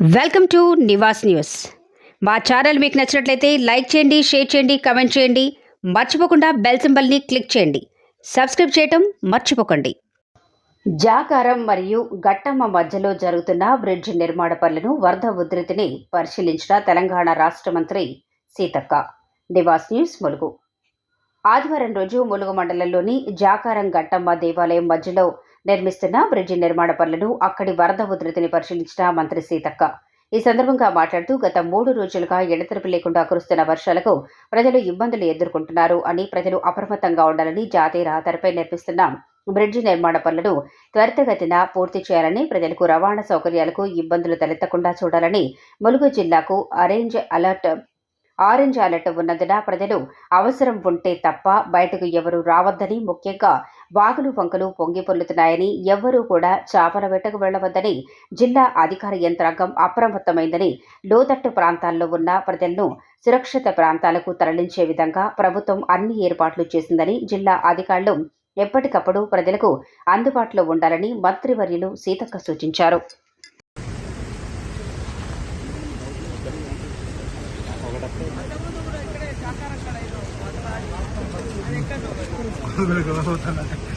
Welcome to Nivas news. మా channel మీకు నచ్చినట్లయితే లైక్ చేయండి షేర్ చేయండి కమెంట్ చేయండి. మర్చిపోకుండా బెల్ సింబల్ని క్లిక్ చేయండి. సబ్స్క్రైబ్ చేయటం మర్చిపోకండి. జాకారం మరియు గట్టమ్మ మధ్యలో జరుగుతున్న బ్రిడ్జ్ నిర్మాణ పనులను వరద ఉధృతిని పరిశీలించిన తెలంగాణ రాష్ట్ర మంత్రి సీతక్క. నివాస్ న్యూస్ ములుగు. ఆదివారం రోజు ములుగు మండలంలోని జాకారం గట్టమ్మ దేవాలయం మధ్యలో నిర్మిస్తున్న బ్రిడ్జి నిర్మాణ పనులను అక్కడి వరద ఉధృతిని పరిశీలించిన మంత్రి సీతక్క. ఈ సందర్భంగా మాట్లాడుతూ గత మూడు రోజులుగా ఎడతెరపు లేకుండా కురుస్తున్న వర్షాలకు ప్రజలు ఇబ్బందులు ఎదుర్కొంటున్నారు అని ప్రజలు అప్రమత్తంగా ఉండాలని జాతీయ రహదారిపై నిర్మిస్తున్న బ్రిడ్జి నిర్మాణ పనులను త్వరితగతిన పూర్తి చేయాలని ప్రజలకు రవాణా సౌకర్యాలకు ఇబ్బందులు తలెత్తకుండా చూడాలని ములుగు జిల్లాకు అరేంజ్ అలర్ట్ ఆరెంజ్ అలర్ట్ ఉన్నందున ప్రజలు అవసరం ఉంటే తప్ప బయటకు ఎవరూ రావద్దని ముఖ్యంగా వాగులు వంకలు పొంగి పొర్లుతున్నాయని ఎవ్వరూ కూడా చేపల వేటకు వెళ్ళవద్దని జిల్లా అధికార యంత్రాంగం అప్రమత్తమైందని లోతట్టు ప్రాంతాల్లో ఉన్న ప్రజలను సురక్షిత ప్రాంతాలకు తరలించే విధంగా ప్రభుత్వం అన్ని ఏర్పాట్లు చేసిందని జిల్లా అధికారులు ఎప్పటికప్పుడు ప్రజలకు అందుబాటులో ఉండాలని మంత్రివర్యులు సీతక్క సూచించారు. 그러면그만큼 은.